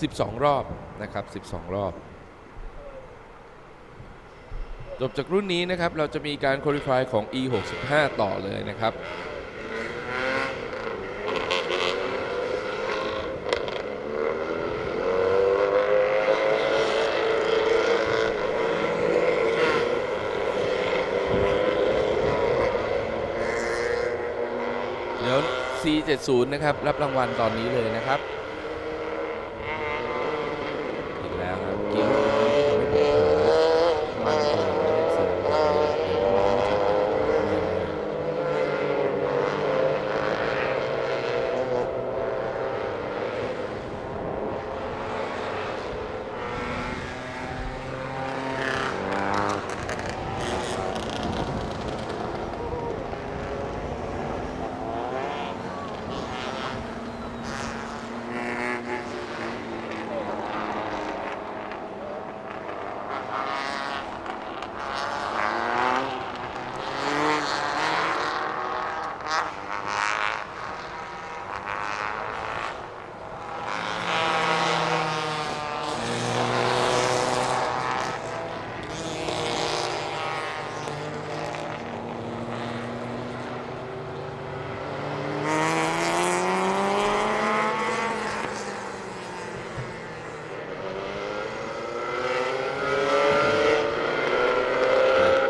12 รอบนะครับ 12 รอบ จบจากรุ่นนี้นะครับ เราจะมีการคุริฟายของ E65 ต่อเลยนะครับเดี๋ยว C70 นะครับ รับรางวัลตอนนี้เลยนะครับ อีกแล้วครับเมื่อกี้ลูกนี้ที่ทำให้ผมเผลอมันเกินไม่ได้เสียงผมเลยเดี๋ยวผมไม่ถึง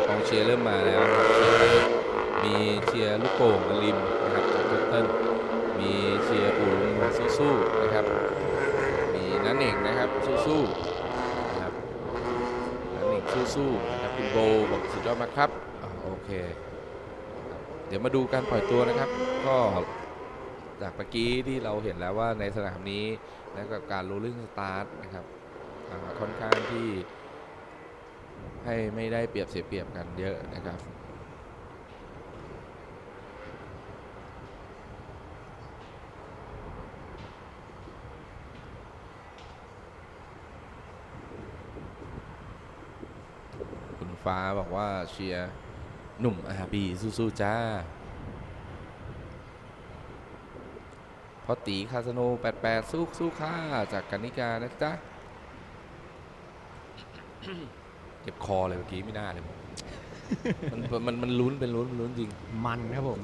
กองเชียร์เริ่มมาแล้วนะครับเชียร์ใครมีเชียร์ลูกโป่งอลิมนะครับจากต้นเต้นมีเชียร์อูรุงสู้ๆนะครับ มีนันเองนะครับสู้ๆนะครับนันเองสู้ๆนะครับคุณโบบอกสุดยอดมากครับอโอเค เดี๋ยวมาดูการปล่อยตัวนะครับ ก็จากเมื่อกี้ที่เราเห็นแล้วว่าในสนามนี้และกับการโรลลิ่งสตาร์ทนะครับค่อนข้างที่ให้ไม่ได้เปรียบเสียเปรียบกันเยอะนะครับ ฟ้าบอกว่าเชียร์หนุ่มอาบีสู้ๆจ้าพอตีคาสโน88 สู้สู้ค่าจากกันนิกานะจ๊ะเจ็บคอเลยเมื่อกี้ไม่น่าเลยผมมันมันมันลุ้นเป็นลุ้นลุ้นจริง มันครับผม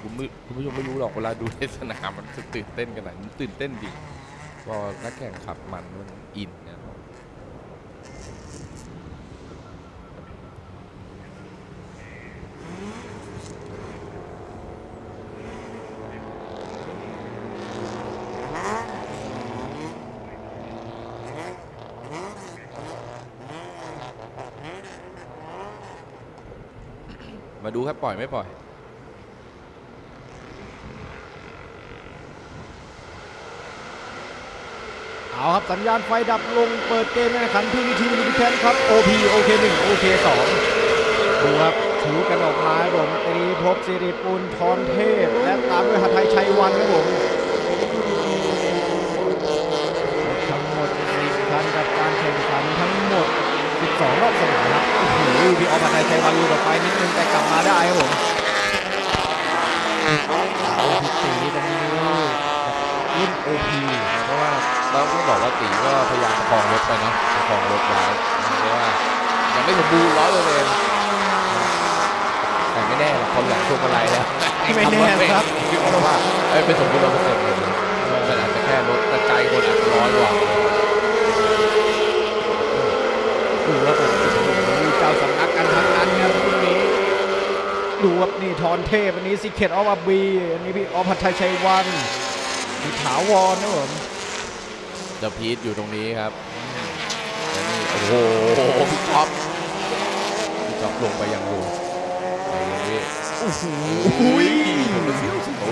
คุณไม่คุณผู้ชมไม่รู้หรอกเวลาดูในสนามมันตื่นเต้นกันไหนมันตื่นเต้นจริงพอนักแข่งขับมันมันอินเนี่ย มาดูครับปล่อยไม่ปล่อย เอาครับสัญญาณไฟดับลงเปิดเกมการแข่งขันพีวีทีมินิแคนครับ OP OK 1 OK 2ดูครับถือกันออกมาครับผมตรีภพสิริปุลทรเทพ และตามด้วยหัทไทยชัยวันครับผมทั้งหมด10คันกับการแข่งขันทั้งหมด 12 รอบสนามครับโอ้โหพี่ออฟหัทไทยชัยวันลูกออกไปนิดนึงแต่กลับมาได้ครับผมเอาพี่ตีตรงนี้รุ่น OP เพราะว่าต้องต้องบอกว่าตีก็พยายามประคองรถไปเนาะประคองรถไว้เพราะว่ายังไม่สมบูรณ์ร้อยเปอร์เซ็นต์แต่ไม่แน่หรอกคนหลังช่วงอะไรแล้วไม่แน่ครับพี่บอกว่าเอ้ยเป็นสมบูรณ์ร้อยเปอร์เซ็นต์เลยมันอาจจะแค่รถแต่ใจคนอาจจะร้อยกว่า ดูว่าผมมีเจ้าสำนักกันทั้งนั้นครับพรุ่นี้ ดูว่านี่ทอนเทพอันนี้ซิเคตออฟอาบีอันนี้พี่ออฟพัทชัยชัยวันพี่ถาวรนะผมเจะพีทอยู่ตรงนี้ครับแล้วนี่โอ้โหพี่ท็อปพี่ท็อปลงไปยังโหดไปอย่างนี้โอ้โหเป็นเสียวเสียว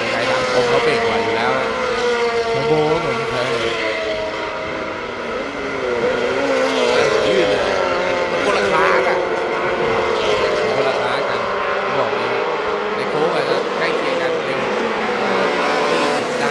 ยังไงทางตรงเขาเบรกไหวอยู่แล้วนะ เทอร์โบครับผม ใช่ยืดเลยมันคนละคลาสอะคนละคลาสกันบอกเลยนะในโค้งอาจจะใกล้เคียงกันเร็วได้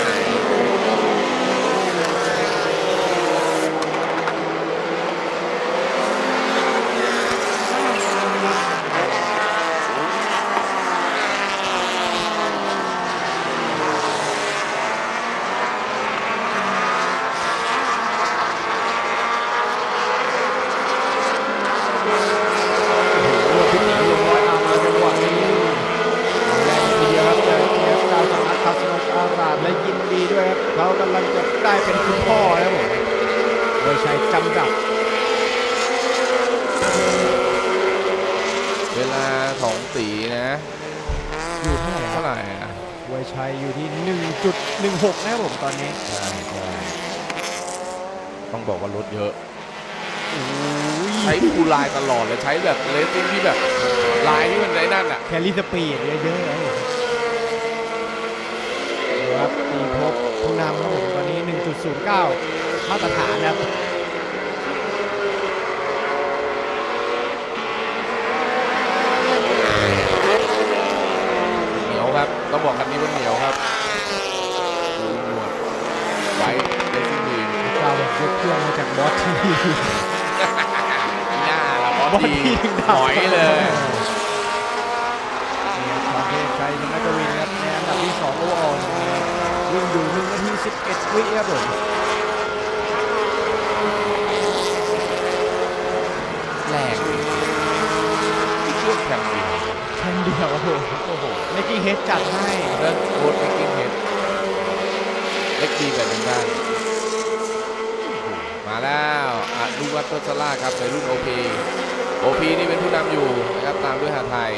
คุณพ่อนะครับผมโดยใช้จำกัดเวลาของตีนะ อยู่เท่าไหร่ครัเท่าบไหร่อะโดยใช้อยู่ที่ 1.16 นะครับผมตอนนี้ใช่ใช่ต้องบอกว่าลดเยอะ โอ้ยใช้ฟูลไลน์ตลอดเลยใช้แบบเลสซิ่งที่แบบลายที่มันไอ้นั่นอะแคลรี่สปีดเยอะๆครับผมครับตีพบ ผู้นำครับผมตอนนี้ 1.09 มาตรฐานนะครับเหนียวครับ ต้องบอกคันนี้ว่าเหนียวครับดูหนวดไว้เลสซิ่งดีเจ้าแบบยกเครื่องมาจากบอสทีหน้าละบอสบอสดีทีถึงหอยเลย นี่ครับความเทพชัยชนะกวินครับในอันดับที่2โอเวอร์ออลวิ่งอยู่1 นาที11วิครับผมแรงเครื่องแข่งดีแค่เดียวครับผมโอ้โหเมกกิ้งเฮดจัดให้เลิศโคตรไม่กิ้งเห็ดเล็กดีแบบนี้ได้มาแล้วอนุวัตรสลาครับในรุ่น OP OP นี่เป็นผู้นำอยู่นะครับตามด้วยหาไทย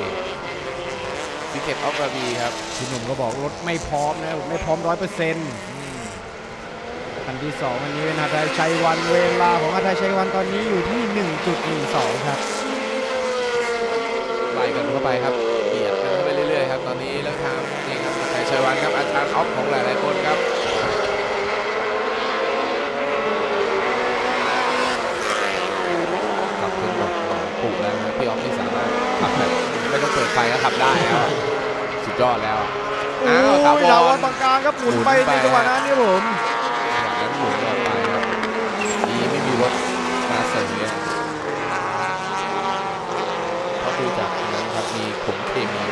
ซิเก็ตออฟราบีครับพี่หนุ่มก็บอกรถไม่พร้อมนะครับไม่พร้อมร้อยเปอร์เซ็นต์คัน ที่สองอันนี้เป็นอาทัยชัยวันเวลาของอาทัยชัยวันตอนนี้อยู่ที่ 1.12 ครับไล่กันเข้าไปครับเบียดกันเข้าไปเรื่อยๆครับตอนนี้แล้วทางนี่ครับไทยชัยวันครับอาจารย์ออฟของหลายๆคนครับขับขึ้นแบบปุแล้วนะครับพี่ออฟนี่สามารถขับแบบไม่ต้องเปิดไฟก็ขับได้แล้วอะสุดยอดแล้วอะอ้าวถาวโอ้ยดาวรตรงกลางครับหมุนไปหมุนไปในจังหวะนั้นนี่ผม จากนั้นหมุนออกไปครับดีไม่มีรถมาเสริมเนี่ยเพราะดูจากนั้นครับมีผงเคมี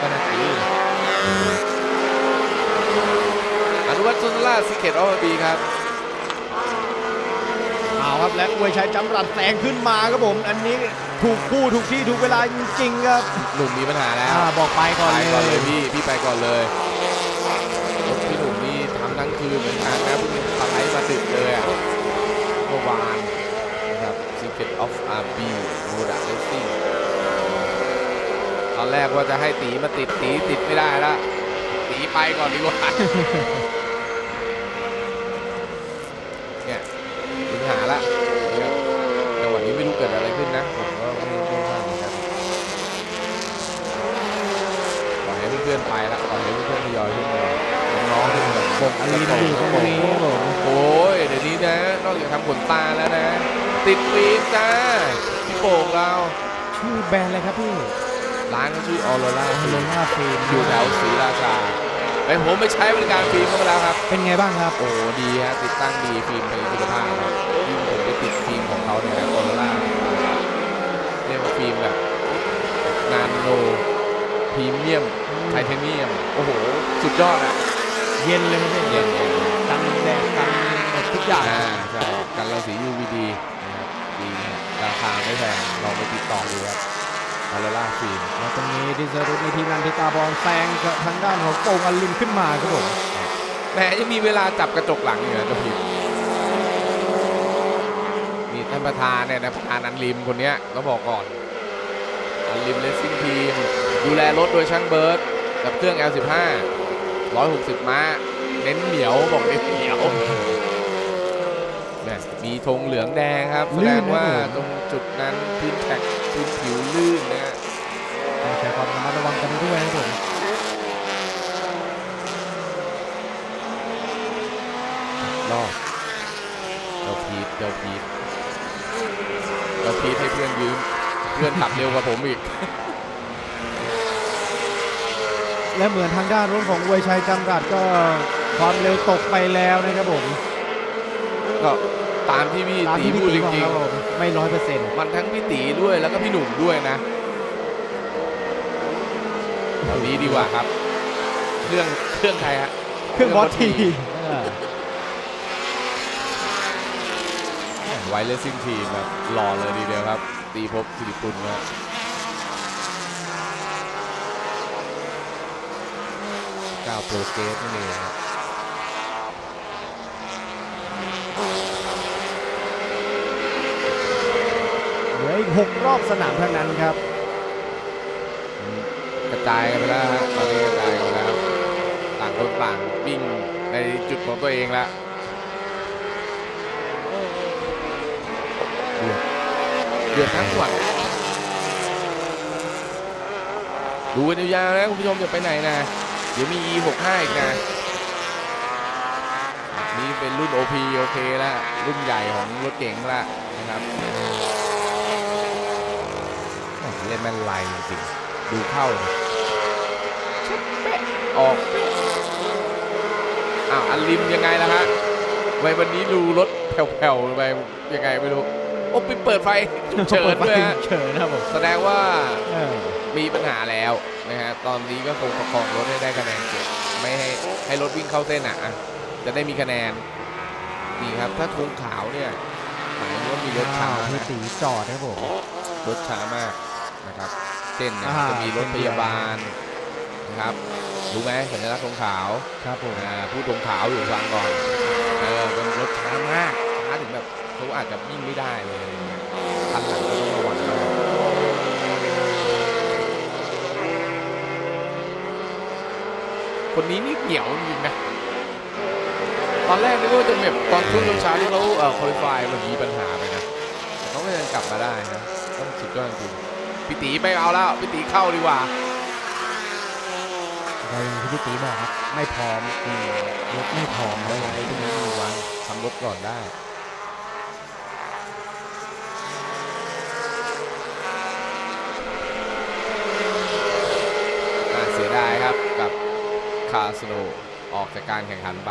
ก็น่าจะลื่นอนุวัฒน์ชน ล่าสิเกตออฟบีครับเอาครับและอวยชัยจำรัดแซงขึ้นมาครับผม อันนี้ถูกคู่ถูกที่ถูกเวลาจริงๆครับหนุ่มมีปัญหาแล้วอ่าบอกไปก่อนไปเลยก่อนเลยพี่พี่ไปก่อนเลยรถพี่หนุ่มนี่ทำทั้งคืนเหมือนกันนะเพิ่งสไลด์มาดึกเลยอะเมื่อวานนะครับ Secret of RB m o d a Racing ตอนแรกว่าจะให้ตีมาติดตีติดไม่ได้ละตีไปก่อนดีกว่า เนี่ยปัญหาละนะครับจังหวะนี้ไม่รู้เกิดอะไรขึ้นนะ ผมก็ไม่ไม่ทราบเหมือนกัน ปล่อยให้เพื่อนๆไปละปล่อยให้เพื่อนๆทยอยขึ้นมาน้ องๆขึ้นมาบกอลินอยู่ตรงนี้ครับผมโอ้ยเดี๋ยวนี้นะนอกจากทำขนตาแล้วนะ ติดฟิล์มจ้าพี่โป่งเรา ชื่อแบรนด์อะไรครับพี่ร้านเขาชื่อออโรราโลล่าฟิล์มอยู่แถวศรีราชาไปผมไปใช้บริการฟิล์มเข้ามาแล้วครับ เป็นไงบ้างครับ โอ้ดีฮะติดตั้งดีฟิล์มเป็นคุณภาพครับยิ่งผมไปติดฟิล์มของเขาเนี่ยออโรราเรียกว่าฟิล์มแบบนาโนพรีเมียมไทเทเนียม โอ้โห สุดยอดอะ เย็นเลยครับพี่เย็นเย็นกันแดดกันหมดทุกอย่างอ่าใช่กันรังสี UVD นะครับดีนะราคาไม่แพงลองไปติดต่อดูครับออโรราฟิล์มแล้วตรงนี้ดิเซอรุตในทีมงานพิตาบอลแซงกับทางด้านของโป่งอลินขึ้นมาครับผมแหมยังมีเวลาจับกระจกหลังอยู่นะเจ้าพิมนี่ท่านประธานเนี่ยนะประธานอันลิมคนเนี้ยต้องบอกก่อน อันลิมเลสซิ่งทีมดูแลรถโดยช่างเบิร์ดกับเครื่อง L15 160 ม้า เน้นเหนียวบอกเน้นเหนียวเนี่ยมีธงเหลืองแดงครับ แสดงว่าตรงจุดนั้นพื้นแท็กพื้นผิวลื่นนะฮะต้องใช้ความระมัดระวังกันด้วยนะครับผมรอบเจ้าพีทเจ้าพีทเจ้าพีทให้เพื่อนยืม เพื่อนขับเร็วกว่าผมอีก และเหมือนทางด้านรถของอวยชัยจำรัดก็ความเร็วตกไปแล้วนะครับผมก็ตามที่พี่ตามตีที่พี่พูดตีจบอกริงครับผมไม่ร้อยเปอร์เซ็นต์ๆ มันทั้งพี่ตีด้วยแล้วก็พี่หนุ่มด้วยนะเอานี้ดีกว่าครับ เครื่องเครื่องใครฮะ เครื่องบอสทีไวเลสซิ่งทีมแบบหล่อเลยทีเดียวครับ ตีภพบสิริกุลนะก้ โปรเกสนั่นเองเหลืออีกหกรอบสนามเท่านั้นครับ กระจายกันไปแล้วตอนนี้กระจายกันแล้วต่างคนต่างวิ่งในจุดของตัวเองละเดือดทั้งวันดูกันยาวๆนะคุณผู้ชมอย่าไปไหนนะ เดี๋ยวมี E65 อีกนะ นี่เป็นรุ่น OP โอเคแล้วรุ่นใหญ่ของรถเก๋งละนะครับโอ้โหเล่นแม่นลายจริงๆดูเข้าเลยชุดเป๊ะออกเป๊ะอ้าวอันลิมยังไงล่ะฮะทำไมวันนี้ดูรถแผ่วๆไปยังไงไม่รู้โอ้ไปเปิดไฟฉุกเฉินด้วยฮะเฉินครับผมแสดงว่าเออมีปัญหาแล้ว นะฮะตอนนี้ก็คงประคองรถให้ได้คะแนนเก็บไม่ให้ให้รถวิ่งเข้าเส้นอะอะจะได้มีคะแนนนี่ครับถ้าธงขาวเนี่ยหมายถึงว่ามีรถช้าพี่นะตีจอดครับผมรถช้ามากนะครับเส้นเนี่ยอ่าจะมีรถพยาบาลนะครับรู้ไหมสัญลักษณ์ธงขาวครับผมอ่าพูดธงขาวอยู่ฟังก่อนเออเป็นรถช้ามากช้าถึงแบบเขาอาจจะวิ่งไม่ได้เลยอะไรเงี้ยคันหลังก็ต้องระวังด้วย คนนี้นี่เหนียวจริงๆนะตอนแรกนึกว่าจะแบบตอนช่วงเช้าๆที่เขาเอ่อคอลิฟายมันมีปัญหาไปนะแต่เขาก็ยังกลับมาได้นะต้องสุดยอดจริงๆพี่ตีไปเอาแล้วพี่ตีเข้าดีกว่าเราอย่างที่พี่ตีบอกครับไม่พร้อมอืมรถไม่พร้อมไม่เลยไงที่นี้มีวันทำรถก่อนได้ อะเสียดายครับกับ คาสโนออกจากการแข่งขันไป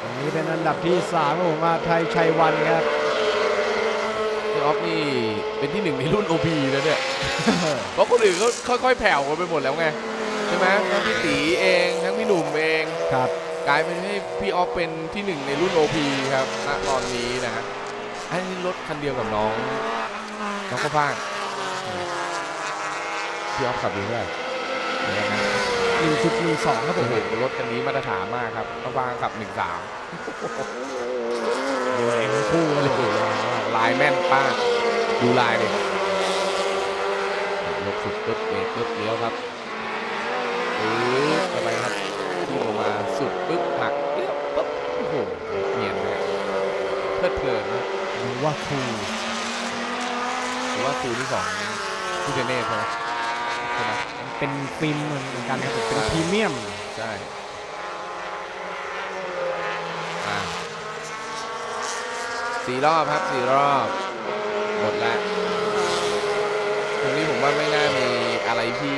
ตรงนี้เป็นอันดับที่3ครับผมมาไทยชัยวันครับพี่ออฟนี่เป็นที่หนึ่งในรุ่น OP แล้วเนี่ย เพราะคนอื่นก็ค่อย ๆ แผ่วกันไปหมดแล้วไง ใช่ไหมทั้งพี่ตีเองทั้งพี่หนุ่มเองครับกลายเป็นให้พี่ออฟเป็นที่หนึ่งในรุ่น OP ครับณตอนนี้นะฮะอันนี้รถคันเดียวกับน้องน้องข้าวฟ่างพี่ออฟขับอยู่เท่าไหร่ เดี๋ยวนะ1.12ครับผโอ้มโหรถคันนี้มาตรฐานมากครับข้าวางขับ1 3เดี๋ยวเองคู่กันเลยลายแม่นป้ากดูลายเลยยกสุดปึ๊บเบรกปึ๊บเลี้ยวครับปึ๊บเข้าไปครับที่ลงมาสุดปึ๊บหักเลี้ยวปึ๊บโอ้โหเนียนนะเพลิดเพลินนะหรือว่าคู่หรือว่าครูที่สองผู้เจเนตใช่ไหมใช่ไหม เป็นฟิล์มเหมือนกันครับผมเป็นพรีเมียม ใช่อะสี่รอบครับสี่รอบ หมดแล้วตรงนี้ผมว่าไม่น่ามีอะไรที่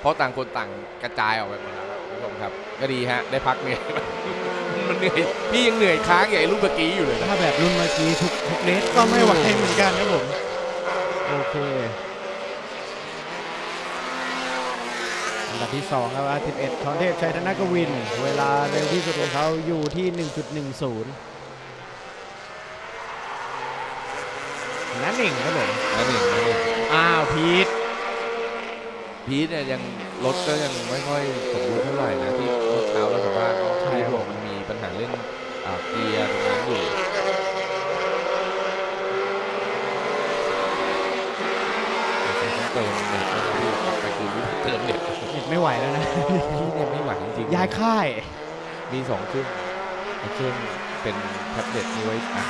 เพราะต่างคนต่างกระจายออกไปหมดแล้วครับคุณผู้ชมครับ ก็ดีฮะ ได้พักเหนื่อย มันเหนื่อย พี่ยังเหนื่อยค้างใหญ่ลูกตะกี้อยู่เลยนะ ถ้าแบบรุ่นเมื่อกี้ทุกทุกเลสก็ไม่ไหวเหมือนกันครับผม โอเค อันดับที่2ครับอาทิตย์11ทอนเทพชัยธนกวิน เวลาเร็วที่สุดของเขาอยู่ที่ 1.10 นั่นเองครับผมนั่นเองนั่นเองอ้าวพีทพีทเนี่ยยังรถก็ยังไม่ค่อยสมบูรณ์เท่าไหร่นะที่เมื่อเช้าเราสัมภาษณ์เขาพีทบอกมันมีปัญหาเรื่องอ่าเกียร์ตรงนั้นอยู่เติมเน็ตแล้วพี่กลับไปคืนนี้ เติมเน็ตเน็ตไม่ไหวแล้วนะ พี่เนี่ยไม่ไหวจริงๆย้ายค่าย มีสองเครื่องไอ้เครื่องเป็นแท็บเล็ตนี่ไว้อ่าน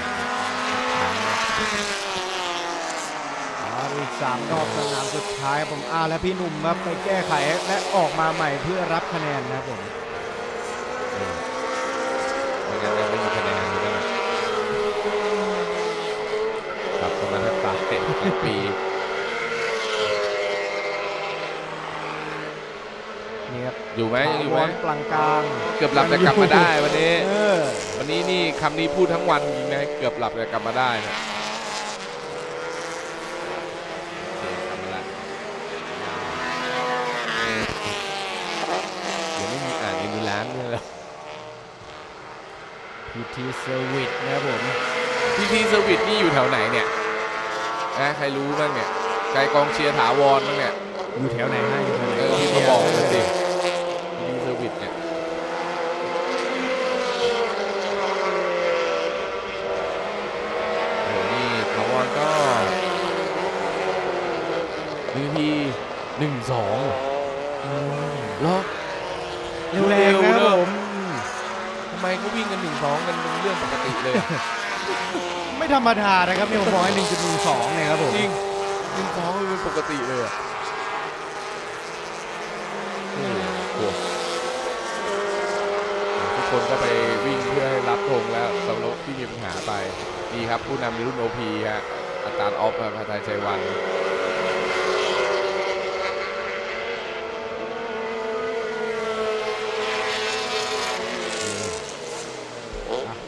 ค้างเนี่ยอาอีกสามรอบสนามสุดท้ายครับผมอาและพี่หนุ่มครับไปแก้ไขและออกมาใหม่เพื่อรับคะแนนนะครับผมเออไม่งั้นยังไม่มีคะแนนเลยนะกลับเข้ามาแทบตายทั้งปี นี่ครับ อยู่ไหมยังอยู่ไหมถาวรปลังกลางเกือบหลับแต่กลับมาได้วันนี้เออวันนี้นี่คำนี้พูดทั้งวันจริงนะเกือบหลับแต่กลับมาได้นะโอเคกลับมาละเดี๋ยวไม่มีอ่านในมือร้านด้วยแล้วพีทีเซอร์วิสนะครับผมพี่ทีเซอร์วิสนี่อยู่แถวไหนเนี่ยนะใครรู้บ้างเนี่ยไกลกองเชียร์ถาวรบ้างเนี่ยอยู่แถวไหนฮะอยู่แถวไหนเออพี่มาบอกเลยสิีหนึ่งสองเหรอเร็วๆนะผมทำไมเขาวิ่งกันหนึ่งสองกันเป็นเรื่องปกติเลย ไม่ธรรมดานะครับนี่ผมบอกให้หนึ่งจุดหนึ่งสองเนี่ยครับผมจริงหนึ่งสองเป็นปกติเลยอะทุกคนก็ไปวิ่งเพื่อให้รับธงแล้วสำหรับที่มีปัญหาไป ดีครับผู้นำรุ่นโอพีฮะอาจารย์ออฟพาทายชัยวัน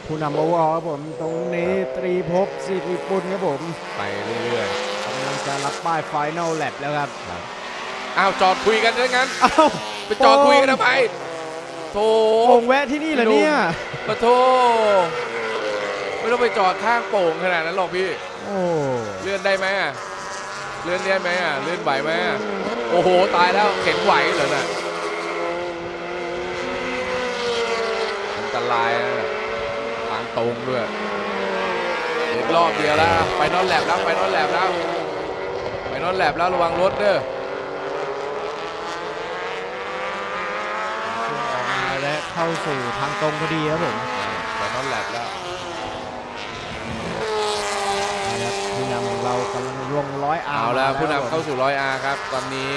ผู้นำโอเวอร์ครับผมตรงนี้ตรีภพสิริปุลครับผมไปเรื่อยกำลังจะรับป้ายไฟน a ลแลบแล้วครับๆ อ้าวจอดคุยกันด้วยงั้น อ้าวไปจอดคุยกันทำไมโธ่โป่งแวะที่นี่เหรอเนี่ยปะโทไม่ต้องไปจอดข้างโป่งขนาดนั้นหรอกพี่ โอ้เลื่อนได้ไหมอะเลื่อนได้ไหมอะเลื่อนไหวไหมอะโอ้โห ตายแล้วเข็นไหวเหรอน่ะอันตรายนะ ทางตรงด้วยอีกรอบเดียวแล้วไปนอนแลบแล้วไปนอนแลบแล้วไปนอนแลบแล้วระวังรถเด้อช่วงออกมาและเข้าสู่ทางตรงพอดีครับผมไปนอนแลบแล้วนะครับผู้นำของเรากำลังลงร้อยอาเอาแล้วผู้นำเข้าสู่ร้อยอาครับ ตอนนี้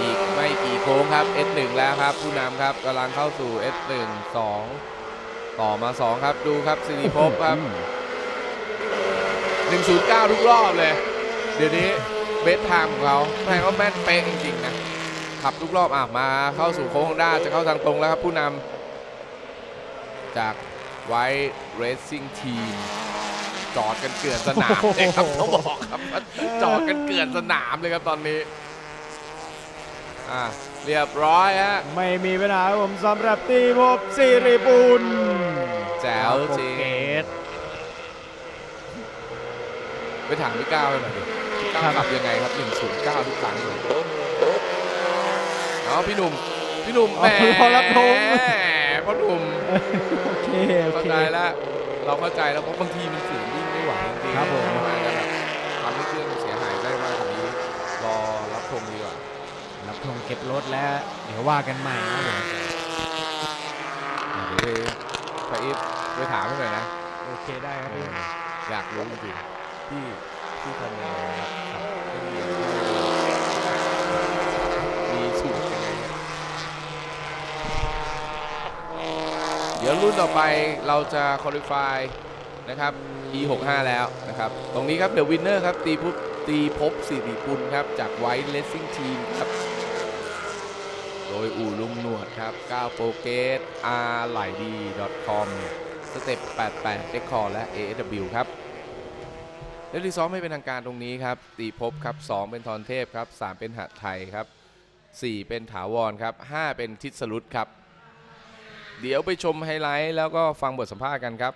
อีกไม่กี่ โค้งครับ S1 แล้วครับ ผู้นำครับกำลังเข้าสู่ S1 2 ต่อมา 2 ครับดูครับสิริภพครับ 109 ทุกรอบเลย เดี๋ยวนี้เบสไทม์ของเขาแม่งก็แม่นเป๊ะจริง ๆ นะ ขับทุกรอบอะมาเข้าสู่โค้งด้าจะเข้าทางตรงแล้วครับ ผู้นำจากไว e Racing Team จอดกันเกลื่อนสนามเลยครับต้องบอกครับว่าจอดกันเกลื่อนสนามเลยครับตอนนี้ อะ เรียบร้อยฮะ ไม่มีปัญหาครับผมสำหรับตรีภพสิริปุลแจ๋วจริงโปเกต ไปถามพี่ก้าวให้หน่อยดิพี่ก้าวครับขับยังไงครับ 109 ทุกครั้งเลยอ๋อพี่หนุ่ม พี่หนุ่มแหมพอรับธงพ่อหนุ่ม โอเคโอเข้าเค ใจแล้ว เราเข้าใจแล้วเพราะบางทีมันฝืนวิ่งไม่ไหวจริงๆครับผมนอาจจะแบบทำให้เครื่องเสียหายได้มากกว่านี้ รอรับชมดีกว่า รับธง เก็บรถแล้ว เดี๋ยวว่ากันใหม่ครับผมอะเดี๋ยวไปไปอีฟไปถามให้หน่อยนะ โอเคได้ครับอพี่อยากรู้จริงๆที่ที่ทำงไงครับครับม่มีสูตรยังไงเดี๋ยวรุ่นต่อไปเราจะคอลิฟายนะครับ E65 แล้วนะครับ ตรงนี้ครับเดี๋ยววินเนอร์ครับ ตีพุตีพบสิริกุลครับ จากไวท์เลสซิ่งทีมครับ ดยอู่ลุงหนวดครับ9โปรเกต r ไหลดี .com สเต็ป88เ e คคอและ ASW ครับและที่ซ้อมไม่เป็นทางการตรงนี้ครับตีภพครับ 2 เป็นทอนเทพครับ 3 เป็นหัดไทยครับ 4 เป็นถาวรครับ 5 เป็นทิศรุตครับ เดี๋ยวไปชมไฮไลท์แล้วก็ฟังบทสัมภาษณ์กันครับ